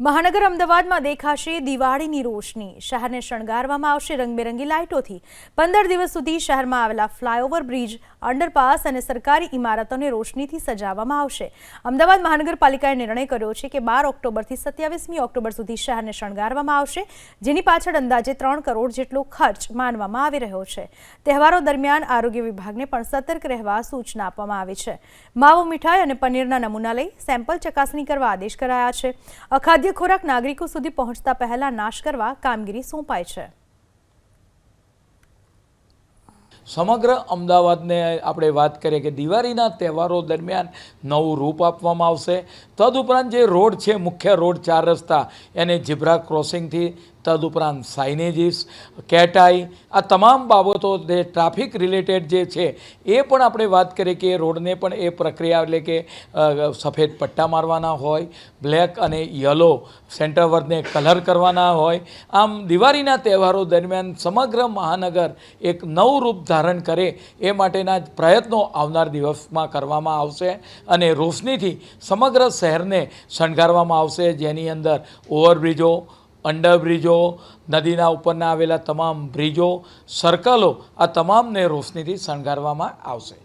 મહાનગર અમદાવાદમાં દેખાશે દિવાળીની રોશની. શહેરને શણગારવામાં આવશે રંગબેરંગી લાઇટોથી. પંદર દિવસ સુધી શહેરમાં આવેલા ફ્લાયઓવર બ્રિજ, અંડરપાસ અને સરકારી ઇમારતોને રોશનીથી સજાવવામાં આવશે. અમદાવાદ મહાનગરપાલિકાએ નિર્ણય કર્યો છે કે બાર ઓક્ટોબરથી સત્યાવીસમી ઓક્ટોબર સુધી શહેરને શણગારવામાં આવશે, જેની પાછળ અંદાજે ત્રણ કરોડ જેટલો ખર્ચ માનવામાં આવી રહ્યો છે. તહેવારો દરમિયાન આરોગ્ય વિભાગને પણ સતર્ક રહેવા સૂચના આપવામાં આવી છે. માવો મીઠાઈ અને પનીરના નમૂના લઈ સેમ્પલ ચકાસણી કરવા આદેશ કરાયા છે. અખાદ્ય ખોરાક નાગરિકો સુધી પહોંચતા પહેલા નાશ કરવા કામગીરી સોંપાય છે. સમગ્ર અમદાવાદને આપણે વાત કરીએ કે દિવાળીના તહેવારો દરમિયાન નવું રૂપ આપવામાં આવશે. તદુપરાંત જે રોડ છે, મુખ્ય રોડ ચાર રસ્તા, એને જીબ્રા ક્રોસિંગથી તદુપરાંત સાઇનેજીસ કેટાઈ આ તમામ બાબતો જે ટ્રાફિક રિલેટેડ જે છે, એ પણ આપણે વાત કરીએ કે રોડને પણ એ પ્રક્રિયા એટલે કે સફેદ પટ્ટા મારવાના હોય બ્લેક અને યલો સેન્ટર વર્ગને કલર કરવાના હોય. આમ દિવાળીના તહેવારો દરમિયાન સમગ્ર મહાનગર એક નવું રૂપ ધારણ કરે એ માટેના પ્રયત્નો આવનાર દિવસમાં કરવામાં આવશે અને રોશનીથી સમગ્ર શહેરને શણગારવામાં આવશે. જેની અંદર ઓવરબ્રિજો અંડરબ્રિજો નદીના ઉપરના આવેલા તમામ બ્રિજો સર્કલો આ તમામને રોશનીથી શણગારવામાં આવશે.